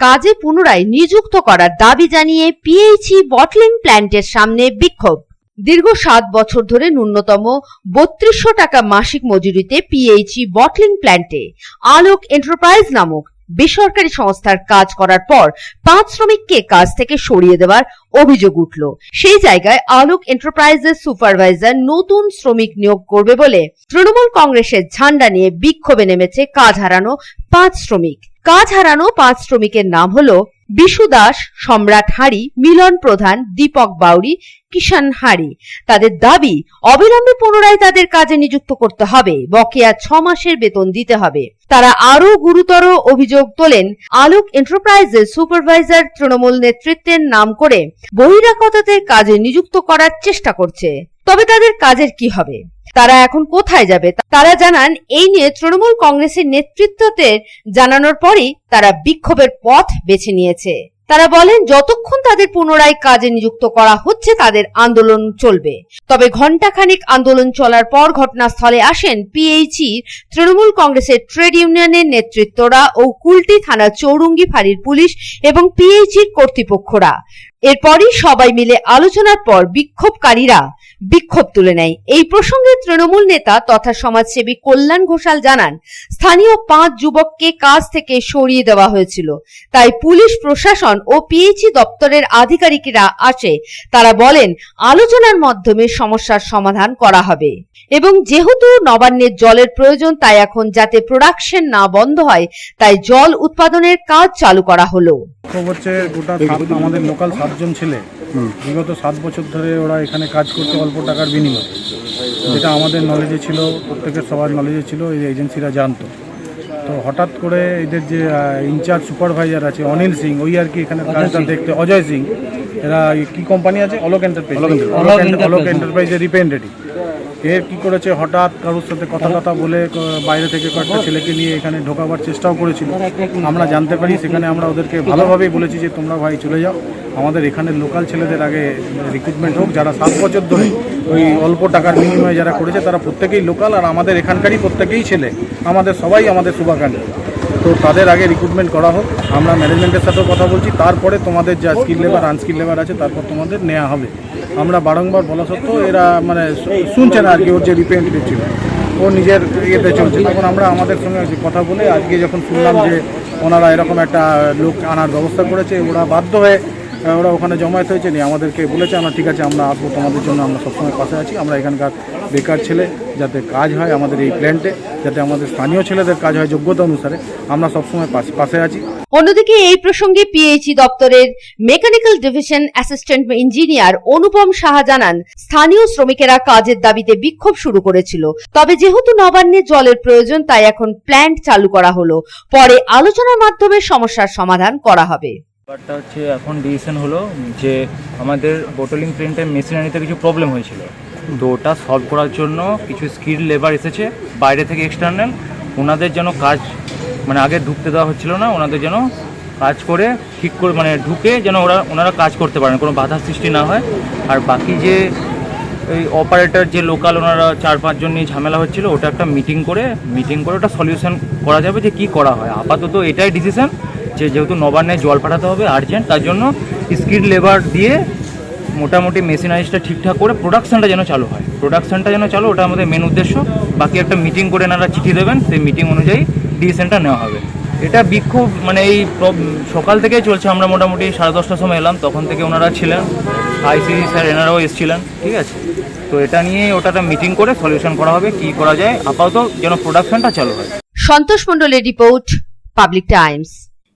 কাজে পুনরায় নিযুক্ত করার দাবি জানিয়ে পিএইচই বটলিং প্ল্যান্টের সামনে বিক্ষোভ। দীর্ঘ সাত বছর ধরে ন্যূনতম বত্রিশশো টাকা মাসিক মজুরিতে পিএইচই বটলিং প্ল্যান্টে আলোক এন্টারপ্রাইজ নামক বেসরকারি সংস্থার কাজ করার পর পাঁচ শ্রমিককে কাজ থেকে সরিয়ে দেওয়ার অভিযোগ উঠল। সেই জায়গায় আলোক এন্টারপ্রাইজের সুপারভাইজার নতুন শ্রমিক নিয়োগ করবে বলে তৃণমূল কংগ্রেসের ঝান্ডা নিয়ে বিক্ষোভে নেমেছে কাজ হারানো পাঁচ শ্রমিক। কাজ হারানো পাঁচ শ্রমিকের নাম হলো বিশু দাস, সম্রাট হাঁড়ি মিলন প্রধান, দীপক বাউরি কিষান হাঁড়ি তাদের দাবি, অবিলম্বে পুনরায় তাদের কাজে নিযুক্ত করতে হবে। বকেয়া ছ মাসের বেতন দিতে হবে। তারা আরও গুরুতর অভিযোগ তোলেন, আলোক এন্টারপ্রাইজের সুপারভাইজার তৃণমূল নেতৃত্বের নাম করে বহিরাগতদের কাজে নিযুক্ত করার চেষ্টা করছে। তবে তাদের কাজের কি হবে? তারা এখন কোথায় যাবে? তারা জানান, এই নিয়ে তৃণমূল কংগ্রেসের নেতৃত্বতে জানানোর পরই তারা বিক্ষোভের পথ বেছে নিয়েছে। তারা বলেন, যতক্ষণ তাদের পুনরায় কাজে নিযুক্ত করা হচ্ছে, তাদের আন্দোলন চলবে। তবে ঘণ্টাখানিক আন্দোলন চলার পর ঘটনাস্থলে আসেন পিএইচই তৃণমূল কংগ্রেসের ট্রেড ইউনিয়নের নেতৃত্বরা ও কুলটি থানা চৌরঙ্গি ফাঁড়ির পুলিশ এবং পিএইচির কর্তৃপক্ষরা। এরপরই সবাই মিলে আলোচনার পর বিক্ষোভকারীরা বিক্ষোভ তুলে নেয়। এই প্রসঙ্গে তৃণমূল নেতা তথা সমাজসেবী কল্যাণ ঘোষাল জানান স্থানীয় পাঁচ যুবককে কাজ থেকে সরিয়ে দেওয়া হয়েছিল। তাই পুলিশ প্রশাসন ও পিএইচই দপ্তরের আধিকারিকরা আসে। তারা বলেন আলোচনার মাধ্যমে সমস্যার সমাধান করা হবে। এবং যেহেতু নবান্নের জলের প্রয়োজন তাই এখন যাতে প্রোডাকশন না বন্ধ হয় তাই জল উৎপাদনের কাজ চালু করা হলো। হচ্ছে গোটা আমাদের লোকাল সাতজন ছেলে। বিগত সাত বছর ধরে ওরা এখানে কাজ করছে। অল্প টাকার বিনিময়ে। যেটা আমাদের নলেজে ছিল প্রত্যেকের সবার নলেজে ছিল এই এজেন্সিরা জানতো। তো হঠাৎ করে এদের যে ইনচার্জ সুপারভাইজার আছে অনিল সিং ওই আর কি এখানে কাজটা দেখতে অজয় সিং। এরা কি কোম্পানি আছে? অলোক এন্টারপ্রাইজ অলোক এন্টার- অলোক এন্টারপ্রাইজের রিপ্রেজেন্টেটিভ এর কি করেছে? হঠাৎ কারোর সাথে কথা কথা বলে বাইরে থেকে কয়েকটা ছেলেকে নিয়ে এখানে ঢোকাবার চেষ্টাও করেছিল। আমরা জানতে পারি সেখানে আমরা ওদেরকে ভালোভাবেই বলেছি যে তোমরা ভাই চলে যাও। আমাদের এখানে লোকাল ছেলেদের আগে রিক্রুটমেন্ট হোক যারা সাত বছর ধরে ওই অল্প টাকার বিনিময়ে যারা করেছে তারা প্রত্যেকেই লোকাল আর আমাদের এখানকারই প্রত্যেকেই ছেলে। আমাদের সবাই আমাদের শুভাকাঙ্ক্ষী। তো তাদের আগে রিক্রুটমেন্ট করা হোক। আমরা ম্যানেজমেন্টের সাথেও কথা বলছি। তারপরে তোমাদের যা স্কিল লেবার আনস্কিল লেবার আছে, তারপর তোমাদের নেওয়া হবে। আমরা বারংবার বলা সত্ত্বেও এরা মানে শুনছে না আর কি, ওর যে রিপ্রেজেন্টেটিভ ছিল। ও নিজের ইয়েতে চলছে। তখন আমরা আমাদের সঙ্গে কথা বলে আজকে যখন শুনলাম যে ওনারা এরকম একটা লোক আনার ব্যবস্থা করেছে, ওরা বাধ্য হয়ে ওরা ওখানে জমায়েত হয়েছে, নিয়ে আমাদেরকে বলেছে, আমরা ঠিক আছে, আমরা আসব তোমাদের জন্য, আমরা সবসময় পাশে আছি, আমরা এখানকার বেকার ছেলে, যাতে কাজ হয় আমাদের এই প্ল্যান্টে যাতে আমাদের স্থানীয় ছেলেদের কাজ হয় যোগ্যতা অনুসারে, আমরা সবসময় পাশে আছি। অন্যদিকে এই প্রসঙ্গে পিএইচই দপ্তরের mechanical division assistant engineer Anupam Saha জানান, স্থানীয় শ্রমিকেরা কাজের দাবিতে বিক্ষোভ শুরু করেছিল। তবে যেহেতু নবান্নে জলের প্রয়োজন, তাই এখন প্ল্যান্ট চালু করা হলো। পরে আলোচনার মাধ্যমে সমস্যার সমাধান করা হবে। ব্যাপারটা হচ্ছে এখন ডিসিশন হলো যে আমাদের বোটলিং প্রিন্টের মেশিনারিতে কিছু প্রবলেম হয়েছিল। তো ওটা সলভ করার জন্য কিছু স্কিল লেবার এসেছে, বাইরে থেকে এক্সটার্নাল ওনাদের যেন কাজ মানে আগে ঢুকতে দেওয়া হচ্ছিল না, ওনাদের যেন কাজ করে ঠিক করে মানে ঢুকে যেন ওরা, ওনারা কাজ করতে পারেন, কোনো বাধা সৃষ্টি না হয়। আর বাকি যে এই অপারেটর যে লোকাল ওনারা চার পাঁচজন নিয়ে ঝামেলা হচ্ছিল, ওটা একটা মিটিং করে মিটিং করে ওটা সলিউশন করা যাবে যে কি করা হয়। আপাতত এটাই ডিসিশন যে যেহেতু নবান্নে জল পাঠাতে হবে আর্জেন্ট তার জন্য স্কিল লেবার দিয়ে মোটামুটি মেশিনারিজটা ঠিকঠাক করে প্রোডাকশনটা যেন চালু হয়। প্রোডাকশনটা যেন চালু ওটা আমাদের মেন উদ্দেশ্য। বাকি একটা মিটিং করে এনারা চিঠি দেবেন, সেই মিটিং অনুযায়ী ডিসিশনটা নেওয়া হবে। এটা বিক্ষোভ মানে এই সকাল থেকেই চলছে, আমরা মোটামুটি সাড়ে দশটার সময় এলাম, তখন থেকে ওনারা ছিলেন। আইসি স্যার, এনারাও এসেছিলেন, ঠিক আছে? তো এটা নিয়ে ওটা একটা মিটিং করে সলিউশন করা হবে, কি করা যায়, আপাতত যেন প্রোডাকশনটা চালু হয়। সন্তোষ মণ্ডলের রিপোর্ট, পাবলিক টাইমস।